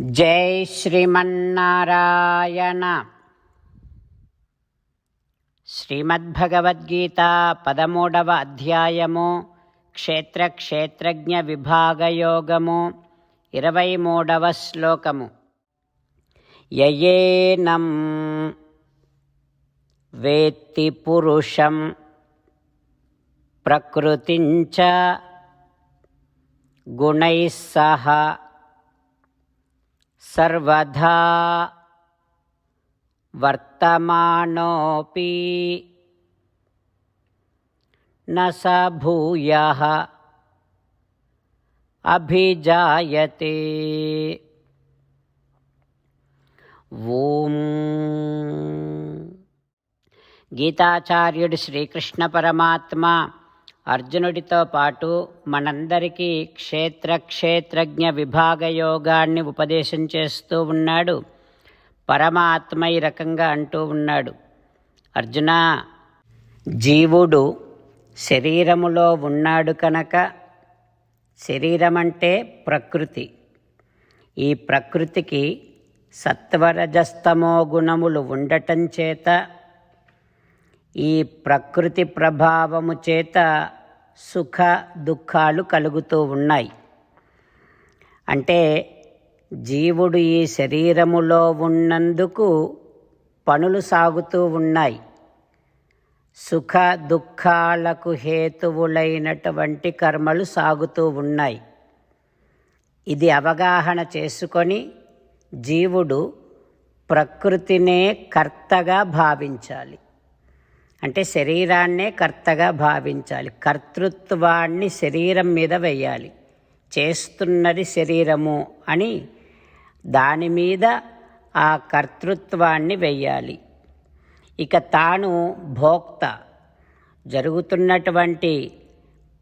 జై శ్రీమన్నారాయణ. శ్రీమద్భగవద్గీత పదమూడవ అధ్యాయము క్షేత్ర క్షేత్రజ్ఞ విభాగయోగము ఇరవై మూడవ శ్లోకము. యయేనం వేత్తి పురుషం ప్రకృతించ గుణైస్సహ सर्वधा वर्तमानोपि न स भूयः अभिजायते। गीताचार्यु गीताचार्युड् श्रीकृष्णपरमात्मा అర్జునుడితో పాటు మనందరికీ క్షేత్ర క్షేత్రజ్ఞ విభాగ యోగాన్ని ఉపదేశం చేస్తూ ఉన్నాడు. పరమాత్మ ఈ రకంగా అంటూ ఉన్నాడు. అర్జున జీవుడు శరీరములో ఉన్నాడు కనుక శరీరం అంటే ప్రకృతి. ఈ ప్రకృతికి సత్వరజస్తమో గుణములు ఉండటం చేత ఈ ప్రకృతి ప్రభావము చేత సుఖ దుఃఖాలు కలుగుతూ ఉన్నాయి. అంటే జీవుడు ఈ శరీరములో ఉన్నందుకు పనులు సాగుతూ ఉన్నాయి. సుఖ దుఃఖాలకు హేతువులైనటువంటి కర్మలు సాగుతూ ఉన్నాయి. ఇది అవగాహన చేసుకొని జీవుడు ప్రకృతినే కర్తగా భావించాలి. అంటే శరీరాన్నే కర్తగా భావించాలి. కర్తృత్వాన్ని శరీరం మీద వేయాలి. చేస్తున్నది శరీరము అని దాని మీద ఆ కర్తృత్వాన్ని వెయ్యాలి ఇక తాను భోక్త. జరుగుతున్నటువంటి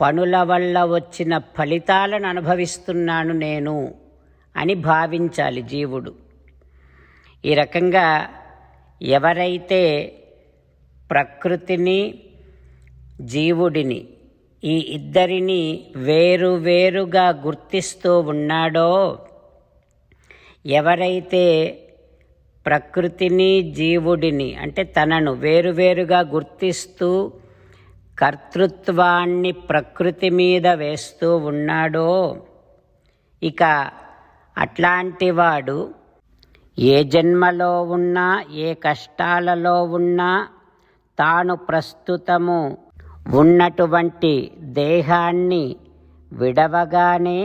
పనుల వల్ల వచ్చిన ఫలితాలను అనుభవిస్తున్నాను నేను అని భావించాలి జీవుడు. ఈ రకంగా ఎవరైతే ప్రకృతిని జీవుడిని ఈ ఇద్దరిని వేరు వేరుగా గుర్తిస్తూ ఉన్నాడో ఎవరైతే ప్రకృతిని జీవుడిని అంటే తనను వేరువేరుగా గుర్తిస్తూ కర్తృత్వాన్ని ప్రకృతి మీద వేస్తూ ఉన్నాడో ఇక అట్లాంటి వాడు ఏ జన్మలో ఉన్నా ఏ కష్టాలలో ఉన్నా తాను ప్రస్తుతము ఉన్నటువంటి దేహాన్ని విడవగానే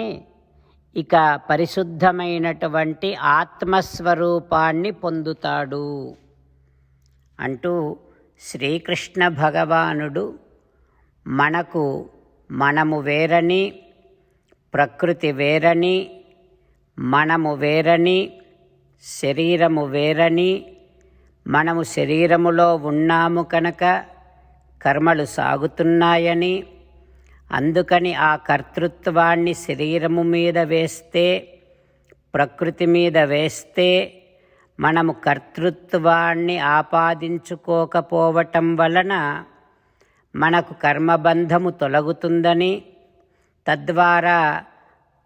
ఇక పరిశుద్ధమైనటువంటి ఆత్మస్వరూపాన్ని పొందుతాడు. అంటూ శ్రీకృష్ణ భగవానుడు మనకు మనము వేరని ప్రకృతి వేరని మనము వేరని శరీరము వేరని మనము శరీరములో ఉన్నాము కనుక కర్మలు సాగుతున్నాయని. అందుకని ఆ కర్తృత్వాన్ని శరీరము మీద వేస్తే ప్రకృతి మీద వేస్తే మనము కర్తృత్వాన్ని ఆపాదించుకోకపోవటం వలన మనకు కర్మబంధము తొలగుతుందని. తద్వారా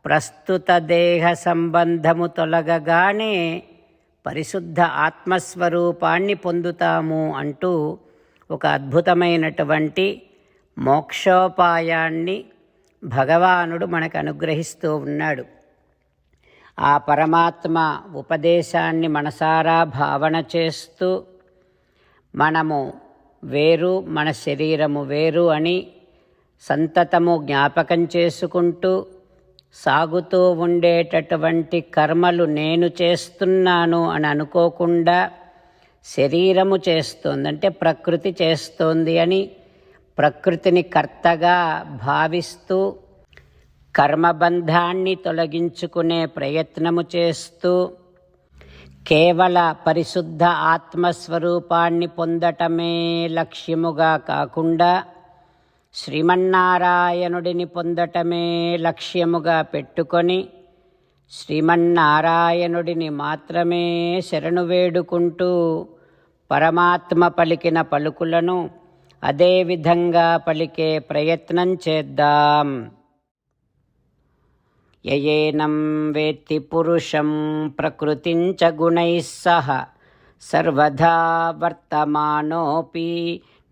ప్రస్తుత దేహ సంబంధము తొలగగానే పరిశుద్ధ ఆత్మస్వరూపాన్ని పొందుతాము అంటూ ఒక అద్భుతమైనటువంటి మోక్షోపాయాన్ని భగవానుడు మనకు అనుగ్రహిస్తూ ఉన్నాడు. ఆ పరమాత్మ ఉపదేశాన్ని మనసారా భావన చేస్తూ మనము వేరు మన శరీరము వేరు అని సంతతము జ్ఞాపకం చేసుకుంటూ సాగుతూ ఉండేటటువంటి కర్మలు నేను చేస్తున్నాను అని అనుకోకుండా శరీరము చేస్తోంది అంటే ప్రకృతి చేస్తోంది అని ప్రకృతిని కర్తగా భావిస్తూ కర్మబంధాన్ని తొలగించుకునే ప్రయత్నము చేస్తూ కేవల పరిశుద్ధ ఆత్మస్వరూపాన్ని పొందటమే లక్ష్యముగా కాకుండా శ్రీమన్నారాయణుడిని పొందటమే లక్ష్యముగా పెట్టుకొని శ్రీమన్నారాయణుడిని మాత్రమే శరణు వేడుకుంటూ పరమాత్మ పలికిన పలుకులను అదేవిధంగా పలికే ప్రయత్నం చేద్దాం. యయేనం వేత్తి పురుషం ప్రకృతించ గుణైస్సహ సర్వదా వర్తమానోపి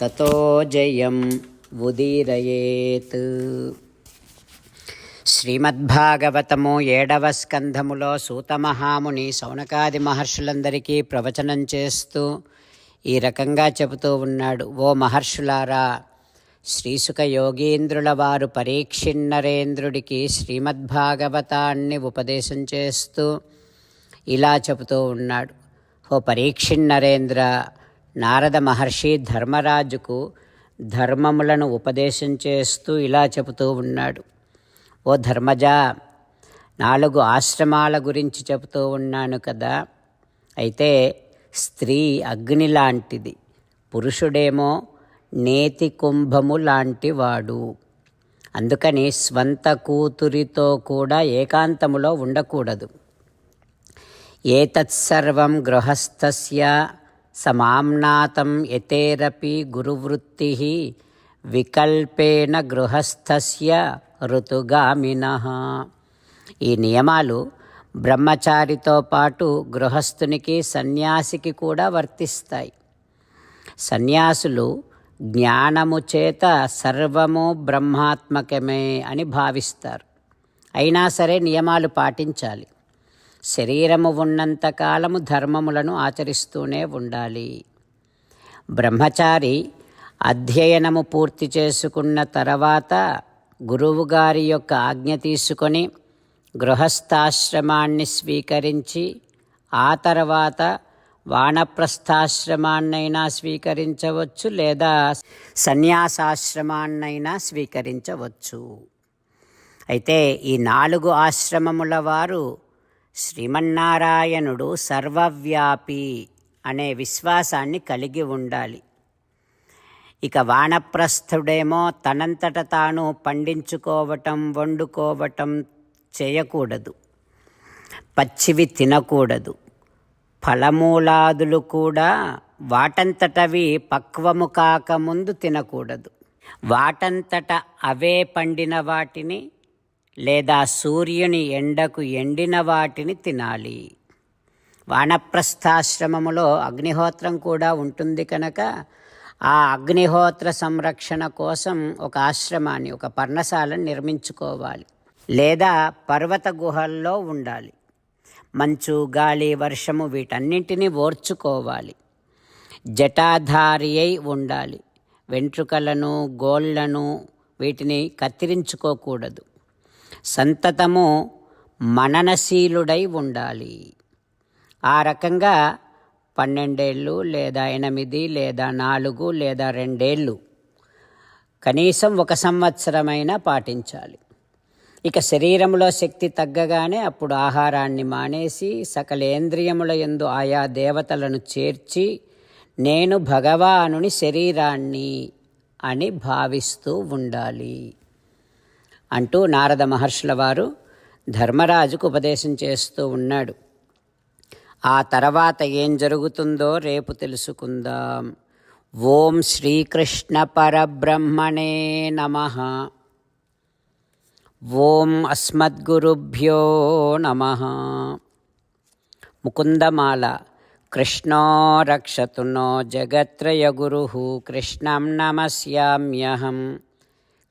తతో జయం ఉదీరయేత్ శ్రీమద్భాగవతము ఏడవ స్కంధములో సూతమహాముని సౌనకాది మహర్షులందరికీ ప్రవచనం చేస్తూ ఈ రకంగా చెబుతూ ఉన్నాడు. ఓ మహర్షులారా శ్రీసుక యోగీంద్రుల వారు పరీక్షిన్నరేంద్రుడికి శ్రీమద్భాగవతాన్ని ఉపదేశం చేస్తూ ఇలా చెబుతూ ఉన్నాడు. ఓ పరీక్షిన్నరేంద్ర నారద మహర్షి ధర్మరాజుకు ధర్మములను ఉపదేశం చేస్తూ ఇలా చెబుతూ ఉన్నాడు. ఓ ధర్మజ నాలుగు ఆశ్రమాల గురించి చెబుతూ ఉన్నాను కదా. అయితే స్త్రీ అగ్ని లాంటిది పురుషుడేమో నేతి కుంభము లాంటివాడు. అందుకని స్వంత కూతురితో కూడా ఏకాంతములో ఉండకూడదు. ఏతత్సర్వం గృహస్థస్య సమామ్నాతం ఎతేరపి గురువృత్తి వికల్పేన గృహస్థస్య ఋతుగామిన. ఈ నియమాలు బ్రహ్మచారితో పాటు గృహస్థునికి సన్యాసికి కూడా వర్తిస్తాయి. సన్యాసులు జ్ఞానము చేత సర్వము బ్రహ్మాత్మకమే అని భావిస్తారు. అయినా సరే నియమాలు పాటించాలి. శరీరము ఉన్నంతకాలము ధర్మములను ఆచరిస్తూనే ఉండాలి. బ్రహ్మచారి అధ్యయనము పూర్తి చేసుకున్న తర్వాత గురువుగారి యొక్క ఆజ్ఞ తీసుకొని గృహస్థాశ్రమాన్ని స్వీకరించి ఆ తర్వాత వానప్రస్థాశ్రమాన్నైనా స్వీకరించవచ్చు లేదా సన్యాసాశ్రమాన్నైనా స్వీకరించవచ్చు. అయితే ఈ నాలుగు ఆశ్రమముల వారు శ్రీమన్నారాయణుడు సర్వవ్యాపి అనే విశ్వాసాన్ని కలిగి ఉండాలి. ఇక వానప్రస్థుడేమో తనంతట తాను పండించుకోవటం వండుకోవటం చేయకూడదు. పచ్చివి తినకూడదు. ఫలమూలాదులు కూడా వాటంతటవి పక్వము కాకముందు తినకూడదు. వాటంతట అవే పండిన వాటిని లేదా సూర్యుని ఎండకు ఎండిన వాటిని తినాలి. వానప్రస్థాశ్రమములో అగ్నిహోత్రం కూడా ఉంటుంది కనుక ఆ అగ్నిహోత్ర సంరక్షణ కోసం ఒక ఆశ్రమాన్ని ఒక పర్ణశాలను నిర్మించుకోవాలి. లేదా పర్వత గుహల్లో ఉండాలి. మంచు గాలి వర్షము వీటన్నింటినీ ఓర్చుకోవాలి. జటాధారి అయి ఉండాలి. వెంట్రుకలను గోళ్ళను వీటిని కత్తిరించుకోకూడదు. సంతతము మననశీలుడై ఉండాలి ఆ రకంగా పన్నెండేళ్ళు లేదా ఎనిమిది లేదా నాలుగు లేదా రెండేళ్ళు కనీసం ఒక సంవత్సరమైనా పాటించాలి. ఇక శరీరంలో శక్తి తగ్గగానే అప్పుడు ఆహారాన్ని మానేసి సకలేంద్రియముల ఎందు ఆయా దేవతలను చేర్చి నేను భగవానుని శరీరాన్ని అని భావిస్తూ ఉండాలి. అంటూ నారద మహర్షుల వారు ధర్మరాజుకు ఉపదేశం చేస్తూ ఉన్నాడు. ఆ తర్వాత ఏం జరుగుతుందో రేపు తెలుసుకుందాం. ఓం శ్రీకృష్ణ పరబ్రహ్మణే నమ. ఓం అస్మద్గురుభ్యో నమ. ముకుందమాల కృష్ణో రక్షతు నో జగత్రయగురు కృష్ణం నమస్యామ్యహం.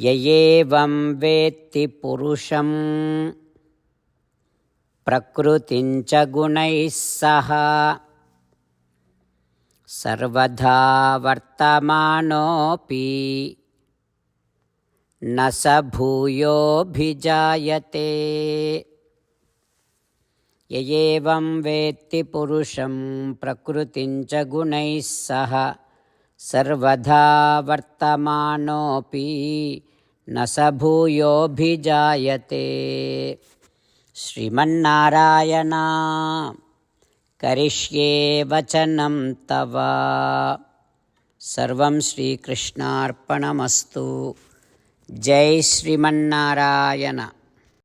యయేవం వేత్తి పురుషం. ప్రకృతించ గుణైః సహ. సర్వదా వర్తమానోపి. నస భూయోభిజాయతే. యయేవం వేత్తి పురుషం. ప్రకృతించ గుణైః సహ. सर्वदा वर्तमानोऽपि न स भूयोऽभिजायते। श्रीमन्नारायण करिष्ये वचनं तव। सर्वं श्रीकृष्णार्पणमस्तु। जय श्रीमन्नारायण